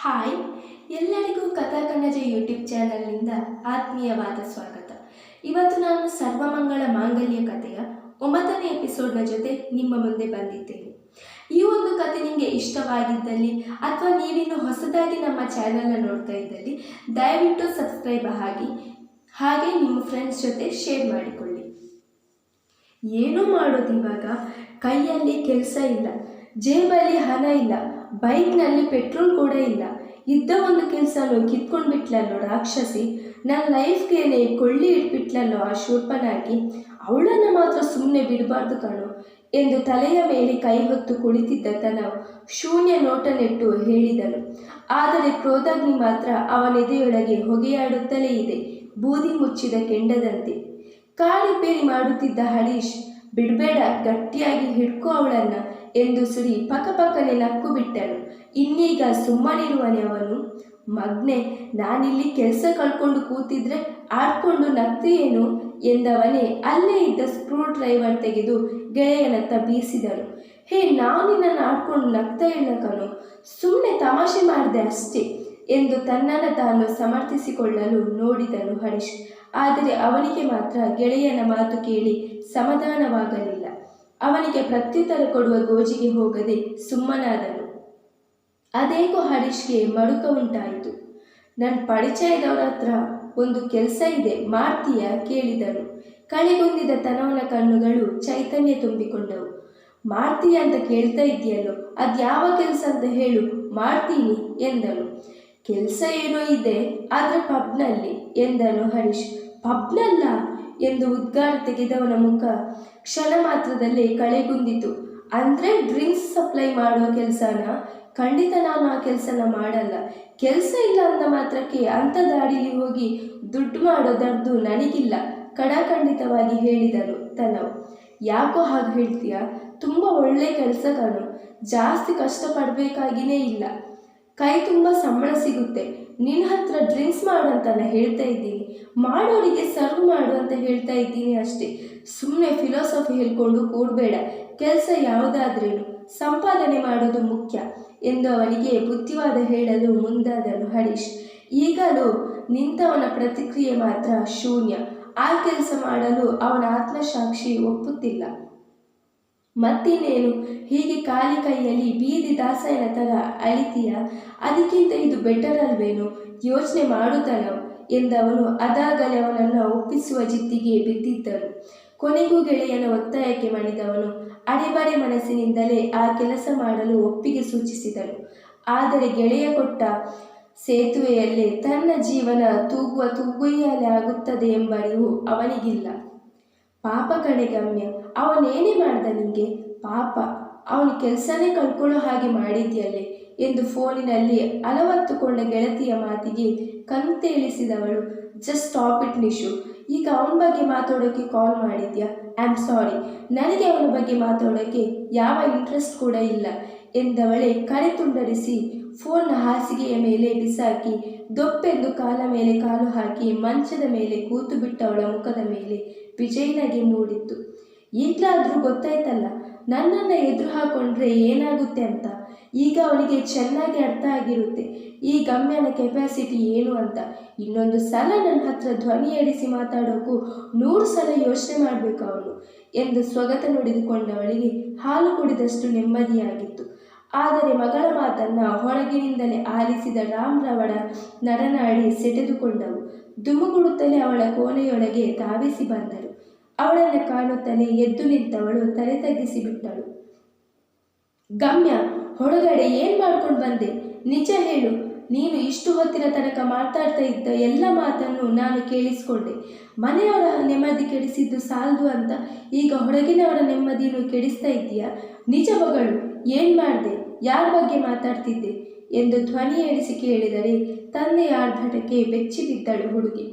Hi, ಎಲ್ಲರಿಗೂ ಕಥಾ YouTube ಚಾನಲ್ನಿಂದ ಆತ್ಮೀಯವಾದ ಸ್ವಾಗತ. ಇವತ್ತು ನಾನು ಸರ್ವಮಂಗಳ ಮಾಂಗಲ್ಯ ಕಥೆಯ ಒಂಬತ್ತನೇ ಎಪಿಸೋಡ್ನ ಜೊತೆ ನಿಮ್ಮ ಮುಂದೆ ಬಂದಿದ್ದೇನೆ. ಈ ಒಂದು ಕತೆ ನಿಮಗೆ ಇಷ್ಟವಾಗಿದ್ದಲ್ಲಿ ಅಥವಾ ನೀವಿನ್ನು ಹೊಸದಾಗಿ ನಮ್ಮ ಚಾನಲ್ನ ನೋಡ್ತಾ ಇದ್ದಲ್ಲಿ, ದಯವಿಟ್ಟು ಸಬ್ಸ್ಕ್ರೈಬ್ ಆಗಿ, ಹಾಗೆ ನಿಮ್ಮ ಫ್ರೆಂಡ್ಸ್ ಜೊತೆ ಶೇರ್ ಮಾಡಿಕೊಳ್ಳಿ. ಏನು ಮಾಡೋದು ಇವಾಗ ಕೈಯಲ್ಲಿ ಕೆಲಸ ಇಲ್ಲ. ಜೇಬಲ್ಲಿ ಹಣ ಇಲ್ಲ, ಬೈಕ್ನಲ್ಲಿ ಪೆಟ್ರೋಲ್ ಕೂಡ ಇಲ್ಲ. ಇದ್ದ ಒಂದು ಕೆಲಸನೂ ಕಿತ್ಕೊಂಡು ಬಿಟ್ಲಲ್ಲೋ ರಾಕ್ಷಸಿ ನನ್ನ ಲೈಫ್ಗೇನೆ ಕೊಳ್ಳಿ ಇಟ್ಬಿಟ್ಲಲ್ಲೋ ಆ ಶೂರ್ಪನಾಗಿ? ಅವಳನ್ನು ಮಾತ್ರ ಸುಮ್ಮನೆ ಬಿಡಬಾರ್ದು ಕಣೋ ಎಂದು ತಲೆಯ ಮೇಲೆ ಕೈ ಹೊತ್ತು ಕುಳಿತಿದ್ದ ತನ ಶೂನ್ಯ ನೋಟ ನೆಟ್ಟು ಹೇಳಿದನು ಆದರೆ ಕ್ರೋಧಾಗ್ನಿ ಮಾತ್ರ ಅವನೆದೆಯೊಳಗೆ ಹೊಗೆಯಾಡುತ್ತಲೇ ಇದೆ, ಬೂದಿ ಮುಚ್ಚಿದ ಕೆಂಡದಂತೆ. ಕಾಳಿಪೇರಿ ರಿಪೇರಿ ಮಾಡುತ್ತಿದ್ದ ಹರೀಶ್ ಬಿಡಬೇಡ, ಗಟ್ಟಿಯಾಗಿ ಹಿಡ್ಕೋ ಅವಳನ್ನ ಎಂದು ಸುರಿ ಪಕ್ಕಪಕ್ಕನೆ ನಕ್ಕು ಬಿಟ್ಟನು. ಇನ್ನೀಗ ಸುಮ್ಮನಿರುವನೆ ಅವನು. ಮಗ್ನೆ, ನಾನಿಲ್ಲಿ ಕೆಲಸ ಕಳ್ಕೊಂಡು ಕೂತಿದ್ರೆ ಆಡ್ಕೊಂಡು ನಗ್ತೀಯೇನು ಎಂದವನೇ ಅಲ್ಲೇ ಇದ್ದ ಸ್ಕ್ರೂ ಡ್ರೈವರ್ ತೆಗೆದು ಗೆಳೆಯನತ್ತ ಬೀಸಿದನು ಹೇ ನಾನು ನಿನ್ನನ್ನು ಆಡ್ಕೊಂಡು ನಗ್ತಾ ಇಲ್ಲ ಕಣೋ. ಸುಮ್ಮನೆ ತಮಾಷೆ ಮಾಡಿದೆ ಅಷ್ಟೇ. ಎಂದು ತನ್ನನ್ನು ತಾನು ಸಮರ್ಥಿಸಿಕೊಳ್ಳಲು ನೋಡಿದನು ಹರೀಶ್. ಆದರೆ ಅವನಿಗೆ ಮಾತ್ರ ಗೆಳೆಯನ ಮಾತು ಕೇಳಿ ಸಮಾಧಾನವಾಗಲಿಲ್ಲ. ಅವನಿಗೆ ಪ್ರತ್ಯುತ್ತರ ಕೊಡುವ ಗೋಜಿಗೆ ಹೋಗದೆ ಸುಮ್ಮನಾದನು. ಅದೇಕೋ ಹರೀಶ್ಗೆ ಮಡುಕ ಉಂಟಾಯಿತು. ನನ್ನ ಪರಿಚಯದವರ ಹತ್ರ ಒಂದು ಕೆಲಸ ಇದೆ ಮಾಡ್ತೀಯ ಕೇಳಿದನು. ಕಳೆಗುಂದಿದ ತನವನ ಕಣ್ಣುಗಳು ಚೈತನ್ಯ ತುಂಬಿಕೊಂಡವು. ಮಾಡ್ತೀಯ ಅಂತ ಕೇಳ್ತಾ ಇದೆಯಲ್ಲೋ ಅದ್ಯಾವ ಕೆಲಸ ಅಂತ ಹೇಳು ಮಾಡ್ತೀನಿ ಎಂದನು. ಕೆಲಸ ಏನೋ ಇದೆ, ಆದರೆ ಪಬ್ನಲ್ಲಿ ಎಂದನು ಹರೀಶ್. ಪಬ್ನಲ್ಲ? ಎಂದು ಉದ್ಗಾರ ತೆಗೆದವನ ಮುಖ ಕ್ಷಣ ಮಾತ್ರದಲ್ಲಿ ಕಳೆಗುಂದಿತು. ಅಂದರೆ ಡ್ರಿಂಕ್ಸ್ ಸಪ್ಲೈ ಮಾಡೋ ಕೆಲಸನ? ಖಂಡಿತ ನಾನು ಆ ಕೆಲಸನ ಮಾಡಲ್ಲ. ಕೆಲಸ ಇಲ್ಲ ಅಂದ ಮಾತ್ರಕ್ಕೆ ಅಂಥ ದಾಡಿಲಿ ಹೋಗಿ ದುಡ್ಡು ಮಾಡೋ ದರ್ದು ನನಗಿಲ್ಲ ಕಡಾಖಂಡಿತವಾಗಿ ಹೇಳಿದನು ತನವು. ಯಾಕೋ ಹಾಗೆ ಹೇಳ್ತೀಯ? ತುಂಬ ಒಳ್ಳೆ ಕೆಲಸ ಕಣು. ಜಾಸ್ತಿ ಕಷ್ಟಪಡಬೇಕಾಗಿನೇ ಇಲ್ಲ. ಕೈ ತುಂಬ ಸಂಬಳ ಸಿಗುತ್ತೆ. ನಿನ್ನ ಹತ್ರ ಡ್ರಿಂಕ್ಸ್ ಮಾಡು ಅಂತ ಹೇಳ್ತಾ ಇದ್ದೀನಿ. ಮಾಡೋರಿಗೆ ಸರ್ವ್ ಮಾಡು ಅಂತ ಹೇಳ್ತಾ ಇದ್ದೀನಿ ಅಷ್ಟೇ. ಸುಮ್ಮನೆ ಫಿಲಾಸಫಿ ಹೇಳ್ಕೊಂಡು ಕೂಡಬೇಡ. ಕೆಲಸ ಯಾವುದಾದ್ರೇನು. ಸಂಪಾದನೆ ಮಾಡೋದು ಮುಖ್ಯ ಎಂದು ಅವನಿಗೆ ಬುದ್ಧಿವಾದ ಹೇಳಲು ಮುಂದಾದನು ಹರೀಶ್. ಈಗಲೂ ನಿಂತವನ ಪ್ರತಿಕ್ರಿಯೆ ಮಾತ್ರ ಶೂನ್ಯ. ಆ ಕೆಲಸ ಮಾಡಲು ಅವನ ಆತ್ಮಸಾಕ್ಷಿ ಒಪ್ಪುತ್ತಿಲ್ಲ. ಮತ್ತಿನ್ನೇನು? ಹೀಗೆ ಖಾಲಿ ಕೈಯಲ್ಲಿ ಬೀದಿ ದಾಸಯ್ಯನ ಥರ ಅಳಿತೀಯ? ಅದಕ್ಕಿಂತ ಇದು ಬೆಟರ್ ಅಲ್ವೇನು? ಯೋಚನೆ ಮಾಡುತ್ತಾನೋ ಎಂದವನು ಅದಾಗಲೇ ಅವನನ್ನು ಒಪ್ಪಿಸುವ ಜಿದ್ದಿಗೆ ಬಿದ್ದಿದ್ದರು ಕೊನೆಗೂ ಗೆಳೆಯನ ಒತ್ತಾಯಕ್ಕೆ ಮಣಿದವನು. ಅಡೆಬಡೆ ಮನಸ್ಸಿನಿಂದಲೇ ಆ ಕೆಲಸ ಮಾಡಲು ಒಪ್ಪಿಗೆ ಸೂಚಿಸಿದನು. ಆದರೆ ಗೆಳೆಯ ಕೊಟ್ಟ ಸೇತುವೆಯಲ್ಲೇ ತನ್ನ ಜೀವನ ತೂಗುವ ತೂಗುಯ್ಯಾಲೆ ಆಗುತ್ತದೆ ಎಂಬ ಅರಿವು ಅವನಿಗಿಲ್ಲ. ಪಾಪ ಕಣೆ ಗಮ್ಯ. ಅವನೇನೇ ಮಾಡ್ದ ನಿಮಗೆ ಪಾಪ, ಅವನು ಕೆಲಸನೇ ಕಳ್ಕೊಳ್ಳೋ ಹಾಗೆ ಮಾಡಿದ್ಯಲ್ಲೇ ಎಂದು ಫೋನಿನಲ್ಲಿ ಅಲವತ್ತುಕೊಂಡ ಗೆಳತಿಯ ಮಾತಿಗೆ ಕಂತೇಳಿಸಿದವಳು ಜಸ್ಟ್ ಸ್ಟಾಪ್ ಇಟ್ ನಿಶು ಈಗ ಅವನ ಬಗ್ಗೆ ಮಾತಾಡೋಕ್ಕೆ ಕಾಲ್ ಮಾಡಿದ್ಯಾ? ಐ ಆಮ್ ಸಾರಿ ನನಗೆ ಅವನ ಬಗ್ಗೆ ಮಾತಾಡೋಕ್ಕೆ ಯಾವ ಇಂಟ್ರೆಸ್ಟ್ ಕೂಡ ಇಲ್ಲ ಎಂದವಳೆ ಕರೆ ತುಂಡರಿಸಿ ಫೋನ್ನ ಹಾಸಿಗೆಯ ಮೇಲೆ ಬಿಸಾಕಿ, ದೊಪ್ಪೆಂದು ಕಾಲ ಮೇಲೆ ಕಾಲು ಹಾಕಿ ಮಂಚದ ಮೇಲೆ ಕೂತು ಬಿಟ್ಟವಳ ಮುಖದ ಮೇಲೆ ವಿಜಯನಗೆ ನೋಡಿತ್ತು ಈಗಲಾದರೂ ಗೊತ್ತಾಯ್ತಲ್ಲ, ನನ್ನನ್ನು ಎದುರು ಹಾಕೊಂಡ್ರೆ ಏನಾಗುತ್ತೆ ಅಂತ? ಈಗ ಅವಳಿಗೆ ಚೆನ್ನಾಗಿ ಅರ್ಥ ಆಗಿರುತ್ತೆ. ಈ ಗಮ್ಯನ ಕೆಪಾಸಿಟಿ ಏನು ಅಂತ? ಇನ್ನೊಂದು ಸಲ ನನ್ನ ಹತ್ರ ಧ್ವನಿ ಎಡಿಸಿ ಮಾತಾಡೋಕ್ಕೂ ನೂರು ಸಲ ಯೋಚನೆ ಮಾಡಬೇಕು ಅವಳು ಎಂದು ಸ್ವಗತ ನುಡಿದುಕೊಂಡವಳಿಗೆ ಹಾಲು ಕುಡಿದಷ್ಟು ನೆಮ್ಮದಿಯಾಗಿತ್ತು. ಆದರೆ ಮಗಳ ಮಾತನ್ನು ಹೊರಗಿನಿಂದಲೇ ಆಲಿಸಿದ ರಾಮ್ರವಳ ನಡನಾಡಿ ಸೆಟೆದುಕೊಂಡವು. ದುಮುಗುಡುತ್ತಲೇ ಅವಳ ಕೋಣೆಯೊಳಗೆ ಧಾವಿಸಿ ಬಂದರು. ಅವಳನ್ನು ಕಾಣುತ್ತಲೇ ಎದ್ದು ನಿಂತವಳು ತಲೆ ತಗ್ಗಿಸಿ ಬಿಟ್ಟಳು. ಗಮ್ಯ, ಹೊರಗಡೆ ಏನು ಮಾಡ್ಕೊಂಡು ಬಂದೆ? ನಿಜ ಹೇಳು, ನೀನು ಇಷ್ಟು ಹೊತ್ತಿನ ತನಕ ಮಾತಾಡ್ತಾ ಇದ್ದ ಎಲ್ಲ ಮಾತನ್ನು ನಾನು ಕೇಳಿಸ್ಕೊಂಡೆ. ಮನೆಯವರ ನೆಮ್ಮದಿ ಕೆಡಿಸಿದ್ದು ಸಾಲದು ಅಂತ ಈಗ ಹೊರಗಿನವರ ನೆಮ್ಮದಿಯನ್ನು ಕೆಡಿಸ್ತಾ ಇದ್ದೀಯಾ? ನಿಜ ಮಗಳು, ಏನು ಮಾಡ್ದೆ? ಯಾರ ಬಗ್ಗೆ ಮಾತಾಡ್ತಿದ್ದೆ? ಎಂದು ಧ್ವನಿ ಏಳಿಸಿ ಕೇಳಿದರೆ, ತಂದೆಯ ಆರ್ಭಟಕ್ಕೆ ಬೆಚ್ಚಿಬಿದ್ದಳು ಹುಡುಗಿ.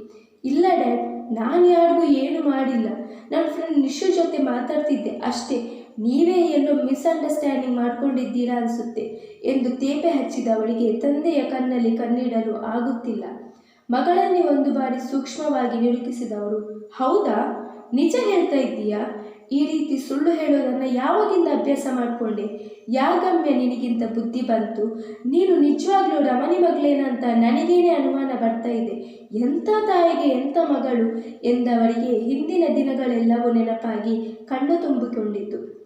ಇಲ್ಲ ಡ್ಯಾಡ್ ನಾನು ಯಾರಿಗೂ ಏನು ಮಾಡಿಲ್ಲ. ನನ್ನ ಫ್ರೆಂಡ್ ನಿಶು ಜೊತೆ ಮಾತಾಡ್ತಿದ್ದೆ ಅಷ್ಟೇ. ನೀವೇ ಏನೋ ಮಿಸ್ಅಂಡರ್ಸ್ಟ್ಯಾಂಡಿಂಗ್ ಮಾಡ್ಕೊಂಡಿದ್ದೀರಾ ಅನಿಸುತ್ತೆ ಎಂದು ತೇಪೆ ಹಚ್ಚಿದ ಅವಳಿಗೆ ತಂದೆಯ ಕಣ್ಣಲ್ಲಿ ಕಣ್ಣಿಡಲು ಆಗುತ್ತಿಲ್ಲ. ಮಗಳನ್ನೇ ಒಂದು ಬಾರಿ ಸೂಕ್ಷ್ಮವಾಗಿ ನಿರೂಪಿಸಿದವರು, ಹೌದಾ? ನಿಜ ಹೇಳ್ತಾ ಇದ್ದೀಯಾ? ಈ ರೀತಿ ಸುಳ್ಳು ಹೇಳೋದನ್ನು ಯಾವಾಗಿಂದ ಅಭ್ಯಾಸ ಮಾಡಿಕೊಂಡೆ? ಯಾಗಮ್ಯ, ನಿನಗಿಂತ ಬುದ್ಧಿ ಬಂತು. ನೀನು ನಿಜವಾಗ್ಲೂ ರಮಣಿ ಮಗಳೇನಂತ ನನಗೇನೆ ಅನುಮಾನ ಬರ್ತಾ ಇದೆ. ಎಂಥ ತಾಯಿಗೆ ಎಂಥ ಮಗಳು ಎಂದವರಿಗೆ ಹಿಂದಿನ ದಿನಗಳೆಲ್ಲವೂ ನೆನಪಾಗಿ ಕಣ್ಣು ತುಂಬಿಕೊಂಡಿತು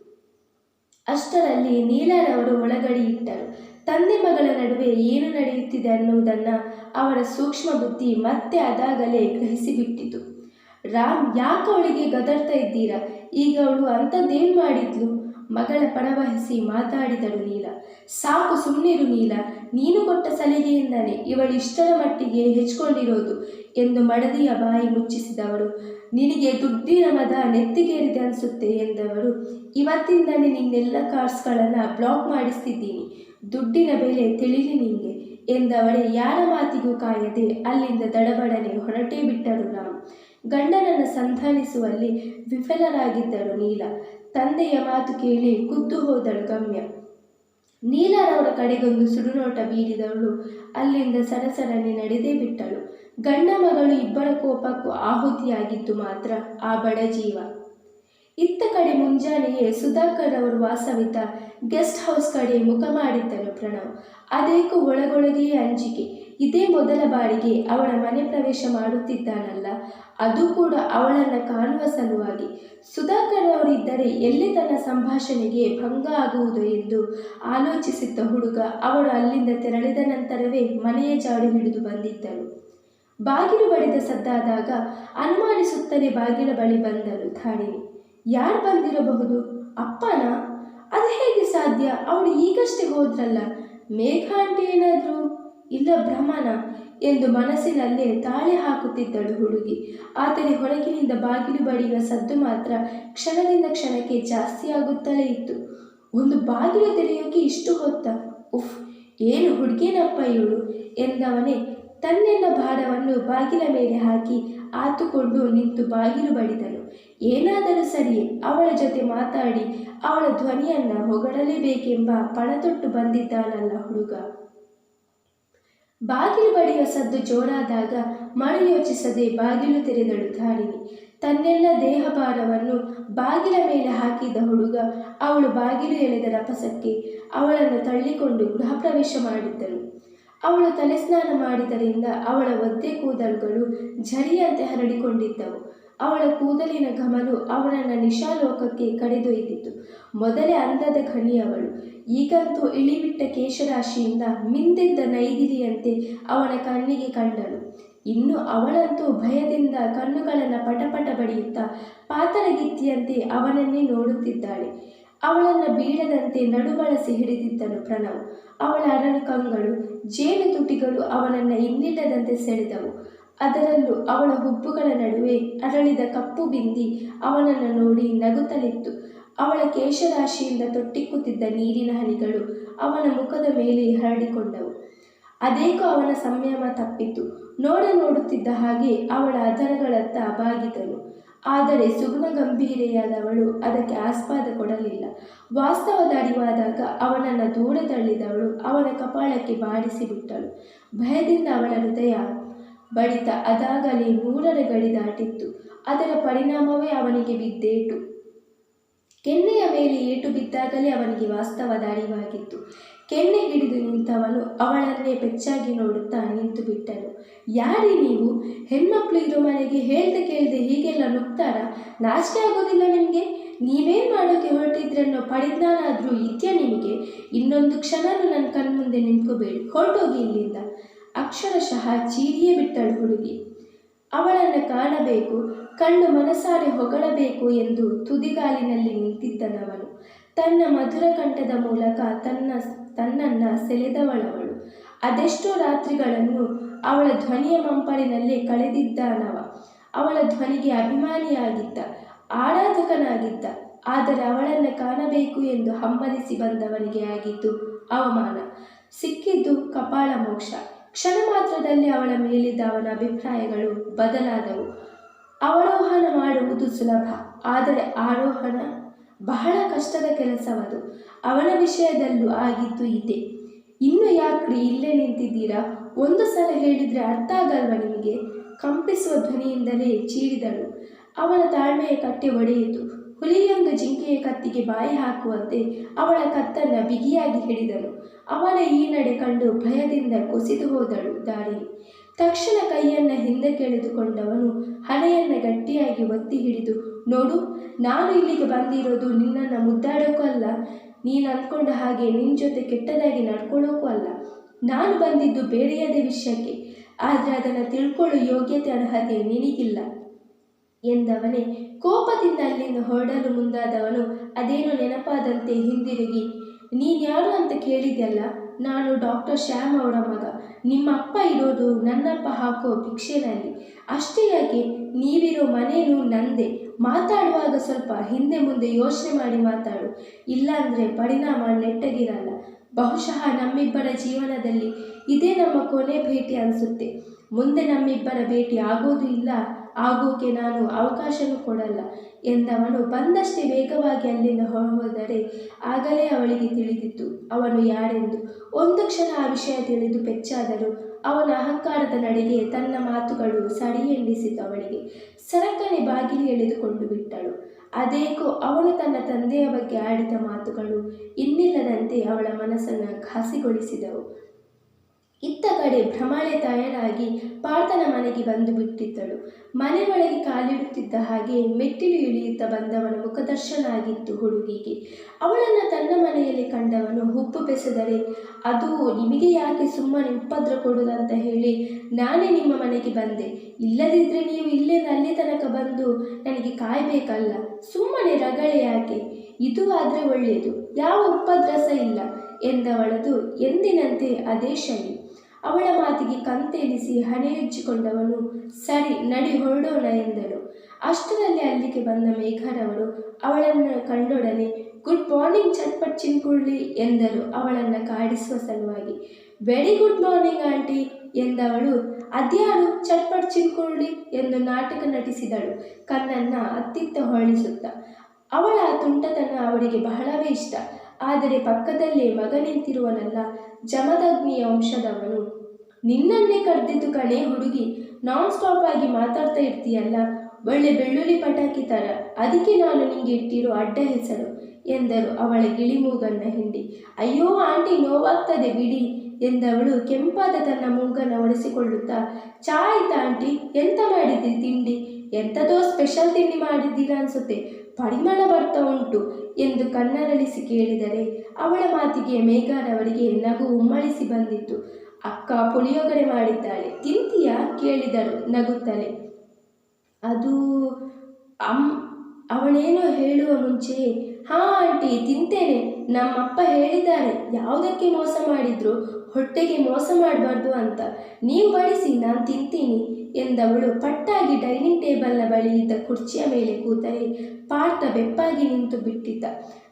ಅಷ್ಟರಲ್ಲಿ ನೀಲರವರು ಒಳಗಡೆ ಇಟ್ಟರು. ತಂದೆ ಮಗಳ ನಡುವೆ ಏನು ನಡೆಯುತ್ತಿದೆ ಅನ್ನುವುದನ್ನು ಅವರ ಸೂಕ್ಷ್ಮ ಬುದ್ಧಿ ಮತ್ತೆ ಅದಾಗಲೇ ಗ್ರಹಿಸಿಬಿಟ್ಟಿತು. ರಾಮ್, ಯಾಕೆ ಅವಳಿಗೆ ಗದರ್ತಾ ಇದ್ದೀರಾ? ಈಗ ಅವಳು ಅಂಥದ್ದೇನು ಮಾಡಿದ್ಲು? ಮಗಳ ಪಣವಹಿಸಿ ಮಾತಾಡಿದಳು ನೀಲ. ಸಾಕು ಸುಮ್ಮನಿರು ನೀಲ. ನೀನು ಕೊಟ್ಟ ಸಲಿಗೆಯಿಂದಲೇ ಇವಳು ಇಷ್ಟರ ಮಟ್ಟಿಗೆ ಹೆಚ್ಕೊಂಡಿರೋದು ಎಂದು ಮಡದಿಯ ಬಾಯಿ ಮುಚ್ಚಿಸಿದವರು ನಿನಗೆ ದುಡ್ಡಿನ ಮದ ನೆತ್ತಿಗೇರಿದೆ ಅನಿಸುತ್ತೆ ಎಂದವರು ಇವತ್ತಿಂದಲೇ ನಿನ್ನೆಲ್ಲ ಕಾರ್ಡ್ಸ್ಗಳನ್ನು ಬ್ಲಾಕ್ ಮಾಡಿಸ್ತಿದ್ದೀನಿ. ದುಡ್ಡಿನ ಬೆಲೆ ತಿಳಿಲಿ ನಿಂಗೆ ಎಂದವಳೆ ಯಾರ ಮಾತಿಗೂ ಕಾಯದೆ ಅಲ್ಲಿಂದ ದಡಬಡನೆ ಹೊರಟೇ ಬಿಟ್ಟರು ರಾಮ್ ಗಂಡನನ್ನು ಸಂಧಾನಿಸುವಲ್ಲಿ ವಿಫಲರಾಗಿದ್ದರು ನೀಲ. ತಂದೆಯ ಮಾತು ಕೇಳಿ ಕುದ್ದು ಹೋದಳು ಗಮ್ಯ. ನೀಲರವರ ಕಡೆಗೊಂದು ಸುಡುನೋಟ ಬೀರಿದವಳು ಅಲ್ಲಿಂದ ಸಡಸಡನೆ ನಡೆದೇ ಬಿಟ್ಟಳು. ಗಂಡ ಮಗಳು ಇಬ್ಬರ ಕೋಪಕ್ಕೂ ಆಹುತಿಯಾಗಿದ್ದು ಮಾತ್ರ ಆ ಬಡ ಜೀವ. ಇತ್ತ ಕಡೆ ಮುಂಜಾನೆಯೇ ಸುಧಾಕರ್ ಅವರು ವಾಸವಿದ್ದ ಗೆಸ್ಟ್ ಹೌಸ್ ಕಡೆ ಮುಖ ಮಾಡಿದ್ದನು ಪ್ರಣವ್. ಅದೇಕೋ ಒಳಗೊಳಗೆಯೇ ಅಂಜಿಕೆ. ಇದೇ ಮೊದಲ ಬಾರಿಗೆ ಅವಳ ಮನೆ ಪ್ರವೇಶ ಮಾಡುತ್ತಿದ್ದಾನಲ್ಲ, ಅದು ಕೂಡ ಅವಳನ್ನು ಕಾಣುವ ಸಲುವಾಗಿ. ಸುಧಾಕರ್ ಅವರಿದ್ದರೆ ಎಲ್ಲಿ ತನ್ನ ಸಂಭಾಷಣೆಗೆ ಭಂಗ ಆಗುವುದು ಎಂದು ಆಲೋಚಿಸಿದ್ದ ಹುಡುಗ ಅವಳು ಅಲ್ಲಿಂದ ತೆರಳಿದ ನಂತರವೇ ಮನೆಯ ಜಾಡು ಹಿಡಿದು ಬಂದಿದ್ದಳು. ಬಾಗಿಲು ಬಡಿದ ಸದ್ದಾದಾಗ ಅನುಮಾನಿಸುತ್ತಲೇ ಬಾಗಿಲ ಬಳಿ ಬಂದಳು ಧಾರಿಣಿ ಯಾರು ಬಂದಿರಬಹುದು? ಅಪ್ಪನ? ಅದು ಹೇಗೆ ಸಾಧ್ಯ? ಅವಳು ಈಗಷ್ಟೇ ಹೋದ್ರಲ್ಲ. ಮೇಘಾಂಟಿ ಏನಾದರೂ ಇಲ್ಲ ಭ್ರಮಣ ಎಂದು ಮನಸ್ಸಿನಲ್ಲೇ ತಾಳೆ ಹಾಕುತ್ತಿದ್ದಳು ಹುಡುಗಿ. ಆದರೆ ಹೊರಗಿನಿಂದ ಬಾಗಿಲು ಬಡಿಯುವ ಸದ್ದು ಮಾತ್ರ ಕ್ಷಣದಿಂದ ಕ್ಷಣಕ್ಕೆ ಜಾಸ್ತಿಯಾಗುತ್ತಲೇ ಇತ್ತು. ಒಂದು ಬಾಗಿಲು ತೆರೆಯೋಕೆ ಇಷ್ಟು ಹೊತ್ತ? ಉಫ್, ಏನು ಹುಡುಗೇನಪ್ಪ ಇವಳು? ಎಂದವನೇ ತನ್ನೆಲ್ಲ ಭಾರವನ್ನು ಬಾಗಿಲ ಮೇಲೆ ಹಾಕಿ ಆತುಕೊಂಡು ನಿಂತು ಬಾಗಿಲು ಬಡಿದನು ಏನಾದರೂ ಸರಿ ಅವಳ ಜೊತೆ ಮಾತಾಡಿ ಅವಳ ಧ್ವನಿಯನ್ನು ಹೊಗಳಲೇಬೇಕೆಂಬ ಪಣತೊಟ್ಟು ಬಂದಿದ್ದಾನಲ್ಲ ಹುಡುಗ. ಬಾಗಿಲು ಬಡಿಯುವ ಸದ್ದು ಜೋರಾದಾಗ ಮಳೆ ಯೋಚಿಸದೆ ಬಾಗಿಲು ತೆರೆದಳು ಧಾರಿಣಿ ತನ್ನೆಲ್ಲ ದೇಹಭಾರವನ್ನು ಬಾಗಿಲ ಮೇಲೆ ಹಾಕಿದ ಹುಡುಗ ಅವಳು ಬಾಗಿಲು ಎಳೆದ ರಪಸಕ್ಕೆ ಅವಳನ್ನು ತಳ್ಳಿಕೊಂಡು ಗೃಹ ಪ್ರವೇಶ ಮಾಡಿದ್ದಳು. ಅವಳು ತಲೆಸ್ನಾನ ಮಾಡಿದರಿಂದ ಅವಳ ಒದ್ದೆ ಕೂದಲುಗಳು ಝರಿಯಂತೆ ಹರಡಿಕೊಂಡಿದ್ದವು. ಅವಳ ಕೂದಲಿನ ಘಮಲು ಅವನನ್ನ ನಿಶಾಲೋಕಕ್ಕೆ ಕಡಿದೊಯ್ದಿತು ಮೊದಲೇ ಅಂದದ ಖಣಿಯವಳು ಈಗಂತೂ ಇಳಿಬಿಟ್ಟ ಕೇಶರಾಶಿಯಿಂದ ಮಿಂದೆದ್ದ ನೈದಿಲಿಯಂತೆ ಅವನ ಕಣ್ಣಿಗೆ ಕಂಡಳು ಇನ್ನು ಅವಳಂತೂ ಭಯದಿಂದ ಕಣ್ಣುಗಳನ್ನು ಪಟಪಟ ಬಡಿಯುತ್ತಾ ಪಾತರಗಿತ್ತಿಯಂತೆ ಅವನನ್ನೇ ನೋಡುತ್ತಿದ್ದಾಳೆ. ಅವಳನ್ನು ಬೀಳದಂತೆ ನಡುಬಳಸಿ ಹಿಡಿದಿದ್ದನು ಪ್ರಣವ್. ಅವಳ ಅರಳು ಕಂಗಳು ಜೇನು ತುಟಿಗಳು ಅವನನ್ನು ಇನ್ನಿಲ್ಲದಂತೆ ಸೆಳೆದವು. ಅದರಲ್ಲೂ ಅವಳ ಹುಬ್ಬುಗಳ ನಡುವೆ ಅರಳಿದ ಕಪ್ಪು ಬಿಂದಿ ಅವನನ್ನು ನೋಡಿ ನಗುತ್ತಲಿತ್ತು. ಅವಳ ಕೇಶರಾಶಿಯಿಂದ ತೊಟ್ಟಿಕ್ಕುತ್ತಿದ್ದ ನೀರಿನ ಹನಿಗಳು ಅವನ ಮುಖದ ಮೇಲೆ ಹರಡಿಕೊಂಡವು. ಅದೇಕೋ ಅವನ ಸಂಯಮ ತಪ್ಪಿತು. ನೋಡ ನೋಡುತ್ತಿದ್ದ ಹಾಗೆ ಅವಳ ಅದರಗಳತ್ತ ಬಾಗಿದನು. ಆದರೆ ಸುಗುಣ ಗಂಭೀರೆಯಾದವಳು ಅದಕ್ಕೆ ಆಸ್ಪಾದ ಕೊಡಲಿಲ್ಲ. ವಾಸ್ತವದ ಅರಿವಾದಾಗ ಅವನನ್ನು ದೂರ ತಳ್ಳಿದವಳು ಅವನ ಕಪಾಳಕ್ಕೆ ಬಾಡಿಸಿಬಿಟ್ಟಳು ಭಯದಿಂದ ಅವಳ ಹೃದಯ ಬಡಿತ ಅದಾಗಲೇ ಮೂರರ ಗಡಿ ದಾಟಿತ್ತು. ಅದರ ಪರಿಣಾಮವೇ ಅವನಿಗೆ ಬಿದ್ದೇಟು. ಕೆನ್ನೆಯ ಮೇಲೆ ಏಟು ಬಿದ್ದಾಗಲೇ ಅವನಿಗೆ ವಾಸ್ತವದ ಅರಿವಾಗಿತ್ತು ಕೆನ್ನೆ ಹಿಡಿದು ನಿಂತವನು ಅವಳನ್ನೇ ಬೆಚ್ಚಾಗಿ ನೋಡುತ್ತಾ ನಿಂತು ಬಿಟ್ಟನು. ಯಾರೇ ನೀವು? ಹೆಣ್ಮಕ್ಳು ಇರೋ ಮನೆಗೆ ಹೇಳ್ದೆ ಕೇಳ್ದೆ ಹೀಗೆಲ್ಲ ನುಗ್ತಾರ? ನಾಚಿಕೆ ಆಗೋದಿಲ್ಲ ನಿಮಗೆ? ನೀವೇನ್ ಮಾಡೋಕೆ ಹೊರಟಿದ್ರನ್ನೋ ಪರಿಜ್ಞಾನಾದರೂ ಇದೆಯಾ ನಿಮಗೆ? ಇನ್ನೊಂದು ಕ್ಷಣನೂ ನನ್ನ ಕಣ್ಮುಂದೆ ನಿಂತ್ಕೋಬೇಡಿ. ಹೊರಟೋಗಿ ಇಲ್ಲಿಂದ. ಅಕ್ಷರಶಃ ಚೀರಿಯೇ ಬಿಟ್ಟಳು ಹುಡುಗಿ. ಅವಳನ್ನು ಕಾಣಬೇಕು, ಕಣ್ಣು ಮನಸಾರೆ ಹೊಗಳಬೇಕು ಎಂದು ತುದಿಗಾಲಿನಲ್ಲಿ ನಿಂತಿದ್ದನವನು ತನ್ನ ಮಧುರ ಕಂಠದ ಮೂಲಕ ತನ್ನ ತನ್ನನ್ನ ಸೆಳೆದವಳವಳು. ಅದೆಷ್ಟೋ ರಾತ್ರಿಗಳನ್ನು ಅವಳ ಧ್ವನಿಯ ಮಂಪರಿನಲ್ಲೇ ಕಳೆದಿದ್ದಾನವ. ಅವಳ ಧ್ವನಿಗೆ ಅಭಿಮಾನಿಯಾಗಿದ್ದ, ಆರಾಧಕನಾಗಿದ್ದ, ಆದರೆ ಅವಳನ್ನು ಕಾಣಬೇಕು ಎಂದು ಹಂಬಲಿಸಿ ಬಂದವನಿಗೆ ಆಗಿದ್ದು ಅವಮಾನ. ಸಿಕ್ಕಿದ್ದು ಕಪಾಳ ಮೋಕ್ಷ ಕ್ಷಣ ಮಾತ್ರದಲ್ಲಿ ಅವಳ ಮೇಲಿದ್ದ ಅವನ ಅಭಿಪ್ರಾಯಗಳು ಬದಲಾದವು. ಅವರೋಹಣ ಮಾಡುವುದು ಸುಲಭ, ಆದರೆ ಆರೋಹಣ ಬಹಳ ಕಷ್ಟದ ಕೆಲಸವದು. ಅವನ ವಿಷಯದಲ್ಲೂ ಆಗಿದ್ದು ಇದೆ. ಇನ್ನು ಯಾಕ್ರಿ ಇಲ್ಲೇ ನಿಂತಿದ್ದೀರಾ? ಒಂದು ಸಲ ಹೇಳಿದರೆ ಅರ್ಥ ಆಗಲ್ವ ನಿಮಗೆ? ಕಂಪಿಸುವ ಧ್ವನಿಯಿಂದಲೇ ಚೀಡಿದಳು ಅವನ ತಾಳ್ಮೆಯ ಕಟ್ಟೆ ಒಡೆಯಿತು. ಹುಲಿಯೊಂದು ಜಿಂಕೆಯ ಕತ್ತಿಗೆ ಬಾಯಿ ಹಾಕುವಂತೆ ಅವಳ ಕತ್ತನ್ನ ಬಿಗಿಯಾಗಿ ಹಿಡಿದನು. ಅವನ ಈ ನಡೆ ಕಂಡು ಭಯದಿಂದ ಕುಸಿದು ಹೋದಳು ದಾರಿ. ತಕ್ಷಣ ಕೈಯನ್ನ ಹಿಂದೆ ಕೆಳೆದುಕೊಂಡವನು ಹಣೆಯನ್ನ ಗಟ್ಟಿಯಾಗಿ ಒತ್ತಿ ಹಿಡಿದು, ನೋಡು, ನಾನು ಇಲ್ಲಿಗೆ ಬಂದಿರೋದು ನಿನ್ನನ್ನ ಮುದ್ದಾಡೋಕ್ಕೂ ಅಲ್ಲ. ನೀನು ಅಂದ್ಕೊಂಡ ಹಾಗೆ ನಿನ್ನ ಜೊತೆ ಕೆಟ್ಟದಾಗಿ ನಡ್ಕೊಳ್ಳೋಕ್ಕೂ ಅಲ್ಲ. ನಾನು ಬಂದಿದ್ದು ಬೇರೆಯದೇ ವಿಷಯಕ್ಕೆ. ಆದರೆ ಅದನ್ನು ತಿಳ್ಕೊಳ್ಳೋ ಯೋಗ್ಯತೆ ಅರ್ಹತೆ ನಿನಗಿಲ್ಲ. ಎಂದವನೇ. ಕೋಪದಿಂದ ಅಲ್ಲಿಂದ ಹೊರಡಲು ಮುಂದಾದವನು ಅದೇನು ನೆನಪಾದಂತೆ ಹಿಂದಿರುಗಿ. ನೀನ್ಯಾರು ಅಂತ ಕೇಳಿದ್ಯಲ್ಲ, ನಾನು ಡಾಕ್ಟರ್ ಶ್ಯಾಮ್ ಅವರ ಮಗ. ನಿಮ್ಮ ಅಪ್ಪ ಇರೋದು ನನ್ನಪ್ಪ ಹಾಕೋ ಭಿಕ್ಷೆನಲ್ಲಿ. ಅಷ್ಟೇ ಯಾಕೆ, ನೀವಿರೋ ಮನೇನು ನಂದೆ. ಮಾತಾಡುವಾಗ ಸ್ವಲ್ಪ ಹಿಂದೆ ಮುಂದೆ ಯೋಚನೆ ಮಾಡಿ ಮಾತಾಡು. ಇಲ್ಲಾಂದ್ರೆ ಪರಿಣಾಮ ನೆಟ್ಟಗಿರಲ್ಲ. ಬಹುಶಃ ನಮ್ಮಿಬ್ಬರ ಜೀವನದಲ್ಲಿ ಇದೇ ನಮ್ಮ ಕೊನೆ ಭೇಟಿ ಅನಿಸುತ್ತೆ. ಮುಂದೆ ನಮ್ಮಿಬ್ಬರ ಭೇಟಿ ಆಗೋದು ಇಲ್ಲ. ಆಗೋಕೆ ನಾನು ಅವಕಾಶವೂ ಕೊಡಲ್ಲ ಎಂದವನು ಬಂದಷ್ಟೇ ವೇಗವಾಗಿ ಅಲ್ಲಿಂದ ಹೊರಹೋದರೆ ಆಗಲೇ ಅವಳಿಗೆ ತಿಳಿದಿತ್ತು. ಅವನು ಯಾರೆಂದು? ಒಂದು ಕ್ಷಣ ಆ ವಿಷಯ ತಿಳಿದು ಪೆಚ್ಚಾದರು ಅವನ ಅಹಂಕಾರದ ನಡೆಗೆ ತನ್ನ ಮಾತುಗಳು ಸರಿ ಎನ್ನಿಸಿತು ಅವಳಿಗೆ. ಸರಕನೆ ಬಾಗಿಲು ಎಳೆದುಕೊಂಡು ಬಿಟ್ಟಳು. ಅದೇಕೋ ಅವನು ತನ್ನ ತಂದೆಯ ಬಗ್ಗೆ ಆಡಿದ ಮಾತುಗಳು ಇನ್ನಿಲ್ಲದಂತೆ ಅವಳ ಮನಸ್ಸನ್ನು ಹಸಿಗೊಳಿಸಿದವು ಇತ್ತ ಕಡೆ ಭ್ರಮಳೆ ತಯಾರಾಗಿ ಪಾರ್ಥನ ಮನೆಗೆ ಬಂದು ಬಿಟ್ಟಿದ್ದಳು. ಮನೆ ಒಳಗೆ ಕಾಲಿಡುತ್ತಿದ್ದ ಹಾಗೆ ಮೆಟ್ಟಿಲು ಇಳಿಯುತ್ತಾ ಬಂದವನ ಮುಖದರ್ಶನ ಆಗಿತ್ತು ಹುಡುಗಿಗೆ. ಅವಳನ್ನು ತನ್ನ ಮನೆಯಲ್ಲಿ ಕಂಡವನು ಹುಪ್ಪು ಬೆಸೆದರೆ, ಅದು ನಿಮಗೆ ಯಾಕೆ ಸುಮ್ಮನೆ ಉಪದ್ರ ಕೊಡುದಂತ ಹೇಳಿ ನಾನೇ ನಿಮ್ಮ ಮನೆಗೆ ಬಂದೆ. ಇಲ್ಲದಿದ್ದರೆ ನೀವು ಇಲ್ಲೇ ನಲ್ಲಿ ತನಕ ಬಂದು ನನಗೆ ಕಾಯಬೇಕಲ್ಲ. ಸುಮ್ಮನೆ ರಗಳೆ ಯಾಕೆ? ಇದು ಆದರೆ ಒಳ್ಳೆಯದು ಯಾವ ಉಪದ್ರಸ ಇಲ್ಲ ಎಂದವಳದು ಎಂದಿನಂತೆ ಅದೇ ಶೈಲಿ ಅವಳ ಮಾತಿಗೆ ಕಂತೇಲಿಸಿ ಹೆಚ್ಚಿಕೊಂಡವನು ಸರಿ, ನಡಿ ಹೊರಡೋಣ ಎಂದಳು. ಅಷ್ಟರಲ್ಲಿ ಅಲ್ಲಿಗೆ ಬಂದ ಮೇಘರವರು ಅವಳನ್ನು ಕಂಡೊಡನೆ, ಗುಡ್ ಮಾರ್ನಿಂಗ್ ಚಟ್ಪಟ್ ಚಿನ್ಕುಳ್ಳಿ ಎಂದರು ಅವಳನ್ನು ಕಾಡಿಸುವ ಸಲುವಾಗಿ. ವೆರಿ ಗುಡ್ ಮಾರ್ನಿಂಗ್, ಆಂಟಿ ಎಂದವಳು. ಅದ್ಯಾರು? ಚಟ್ಪಟ್ ಚಿನ್ಕುಳ್ಳಿ ಎಂದು ನಾಟಕ ನಟಿಸಿದಳು ಕಣ್ಣನ್ನ ಅತ್ತಿತ್ತ ಹೊರಳಿಸುತ್ತ. ಅವಳ ತುಂಟತನ ಅವಳಿಗೆ ಬಹಳವೇ ಇಷ್ಟ. ಆದರೆ ಪಕ್ಕದಲ್ಲೇ ಮಗ ನಿಂತಿರುವನಲ್ಲ, ಜಮದಗ್ನಿಯ ವಂಶದವನು. ನಿನ್ನನ್ನೇ ಕರೆದಿದ್ದು ಕಣೆ ಹುಡುಗಿ, ನಾನ್ ಸ್ಟಾಪ್ ಆಗಿ ಮಾತಾಡ್ತಾ ಇರ್ತೀಯಲ್ಲ, ಒಳ್ಳೆ ಬೆಳ್ಳುಳ್ಳಿ ಪಟಾಕಿ ಥರ ಅದಕ್ಕೆ ನಾನು ನಿಂಗೆ ಇಟ್ಟಿರೋ ಅಡ್ಡ ಹೆಸರು, ಎಂದರು ಅವಳ ಗಿಳಿಮೂಗನ್ನ ಹಿಂಡಿ. ಅಯ್ಯೋ, ಆಂಟಿ, ನೋವಾಗ್ತದೆ ಬಿಡಿ, ಎಂದವಳು ಕೆಂಪಾದ ತನ್ನ ಮೂಗನ್ನು ಒರೆಸಿಕೊಳ್ಳುತ್ತಾ, ಚಾ ಆಯ್ತಾ ಆಂಟಿ, ಎಂತ ಮಾಡಿದ್ದಿ ತಿಂಡಿ? ಎಂಥದೋ ಸ್ಪೆಷಲ್ ತಿಂಡಿ ಮಾಡಿದ್ದೀರಾ ಅನ್ಸುತ್ತೆ ಪರಿಮಳ ಬರ್ತಾ ಉಂಟು ಎಂದು ಕಣ್ಣರಳಿಸಿ ಕೇಳಿದರೆ, ಅವಳ ಮಾತಿಗೆ ಮೇಘಾರವರಿಗೆ ನಗು ಉಮ್ಮಳಿಸಿ ಬಂದಿತ್ತು. ಅಕ್ಕ ಪುಳಿಯೋಗರೆ ಮಾಡಿದ್ದಾಳೆ, ತಿಂತೀಯಾ? ಕೇಳಿದಳು ನಗುತ್ತಲೇ. ಅದು ಅಮ್ ಅವಳೇನೋ ಹೇಳುವ ಮುಂಚೆ ಹಾ, ಆಂಟಿ, ತಿಂತೇನೆ. ನಮ್ಮಪ್ಪ ಹೇಳಿದ್ದಾರೆ, ಯಾವುದಕ್ಕೆ ಮೋಸ ಮಾಡಿದ್ರು? ಹೊಟ್ಟೆಗೆ ಮೋಸ ಮಾಡಬಾರ್ದು ಅಂತ. ನೀವು ಬಡಿಸಿ, ನಾನು ತಿಂತೀನಿ. ಎಂದವಳು ಪಟ್ಟಾಗಿ ಡೈನಿಂಗ್ ಟೇಬಲ್ನ ಬಳಿ ಇದ್ದ ಕುರ್ಚಿಯ ಮೇಲೆ ಕೂತರೆ ಪಾರ್ಥ ಬೆಪ್ಪಾಗಿ ನಿಂತು ಬಿಟ್ಟಿದ್ದ.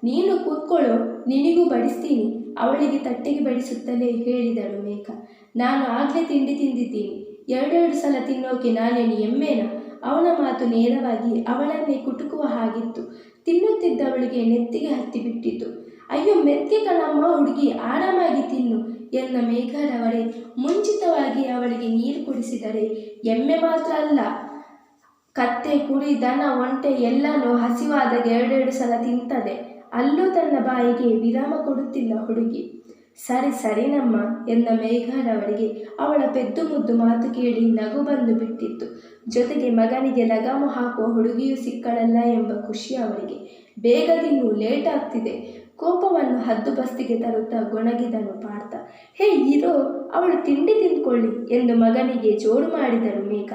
ನೀನು ಕೂತ್ಕೊಳ್ಳೋ, ನಿನಗೂ ಬಡಿಸ್ತೀನಿ, ಅವಳಿಗೆ ತಟ್ಟೆಗೆ ಬಡಿಸುತ್ತಲೇ ಹೇಳಿದಳು ಮೇಘ. ನಾನು ಆಗಲೇ ತಿಂಡಿ ತಿಂದಿದ್ದೀನಿ. ಎರಡೆರಡು ಸಲ ತಿನ್ನೋಕೆ ನಾನೇನು ಎಮ್ಮೆನ? ಅವನ ಮಾತು ನೇರವಾಗಿ ಅವಳನ್ನೇ ಕುಟುಕುವ ಹಾಗಿತ್ತು. ತಿನ್ನುತ್ತಿದ್ದವಳಿಗೆ ನೆತ್ತಿಗೆ ಹತ್ತಿ ಬಿಟ್ಟಿತು ಅಯ್ಯೋ ಮೆತ್ತಿಗೆ ಕಣಮ್ಮ ಹುಡುಗಿ, ಆರಾಮಾಗಿ ತಿನ್ನು. ಎನ್ನ ಮೇಘರವರೇ ಮುಂಚಿತವಾಗಿ ಅವಳಿಗೆ ನೀರು ಕುಡಿಸಿದರೆ, ಎಮ್ಮೆ ಮಾತ್ರ ಅಲ್ಲ, ಕತ್ತೆ ಕುರಿ ದನ, ಒಂಟೆ ಎಲ್ಲನೂ ಹಸಿವಾದಾಗ ಎರಡೆರಡು ಸಲ ತಿಂತದೆ. ಅಲ್ಲೂ ತನ್ನ ಬಾಯಿಗೆ ವಿರಾಮ ಕೊಡುತ್ತಿಲ್ಲ ಹುಡುಗಿ. ಸರಿ, ಸರಿನಮ್ಮ, ಎಂದ ಮೇಘರವರಿಗೆ ಅವಳ ಪೆದ್ದು ಮುದ್ದು ಮಾತು ಕೇಳಿ ನಗು ಬಂದು ಬಿಟ್ಟಿತ್ತು. ಜೊತೆಗೆ ಮಗನಿಗೆ ಲಗಾಮು ಹಾಕುವ ಹುಡುಗಿಯೂ ಸಿಕ್ಕಳಲ್ಲ ಎಂಬ ಖುಷಿ ಅವಳಿಗೆ. ತಿನ್ನು, ಲೇಟ್ ಆಗ್ತಿದೆ. ಕೋಪವನ್ನು ಹದ್ದು ಬಸ್ತಿಗೆ ತರುತ್ತಾ ಗೊಣಗಿದನು ಪಾರ್ಥ. ಹೇ ಇರೋ ಅವಳು ತಿಂಡಿ ತಿಂದ್ಕೊಳ್ಳಿ ಎಂದು ಮಗನಿಗೆ ಜೋಡು ಮಾಡಿದಳು ಮೇಘ.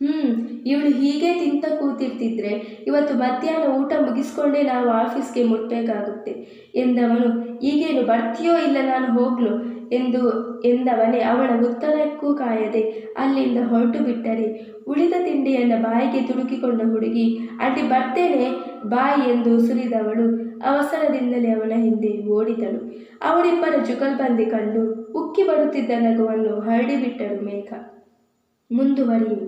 ಹ್ಮ್, ಇವಳು ಹೀಗೆ ತಿಂತ ಕೂತಿರ್ತಿದ್ರೆ ಇವತ್ತು ಮಧ್ಯಾಹ್ನ ಊಟ ಮುಗಿಸ್ಕೊಂಡೇ ನಾವು ಆಫೀಸ್ಗೆ ಮುಟ್ಟಬೇಕಾಗುತ್ತೆ ಎಂದವನು, ಈಗೇನು ಬರ್ತೀಯೋ ಇಲ್ಲ ನಾನು ಹೋಗ್ಲು ಎಂದು ಎಂದವನೇ ಅವಳ ಉತ್ತರಕ್ಕೂ ಕಾಯದೆ ಅಲ್ಲಿಂದ ಹೊರಟು ಬಿಟ್ಟರೆ ಉಳಿದ ತಿಂಡಿಯನ್ನು ಬಾಯಿಗೆ ತುಡುಕಿಕೊಂಡ ಹುಡುಗಿ ಅಡ್ಡಿ ಬರ್ತೇನೆ ಬಾಯಿ ಎಂದು ಸುರಿದವಳು ಅವಸರದಿಂದಲೇ ಅವನ ಹಿಂದೆ ಓಡಿದಳು. ಅವಳಿಬ್ಬರ ಜುಗಲ್ಬಂದಿ ಕಂಡು ಉಕ್ಕಿ ಬರುತ್ತಿದ್ದ ನಗುವನ್ನು ಹರಡಿಬಿಟ್ಟಳು ಮೇಘ. ಮುಂದುವರಿಯುವುದು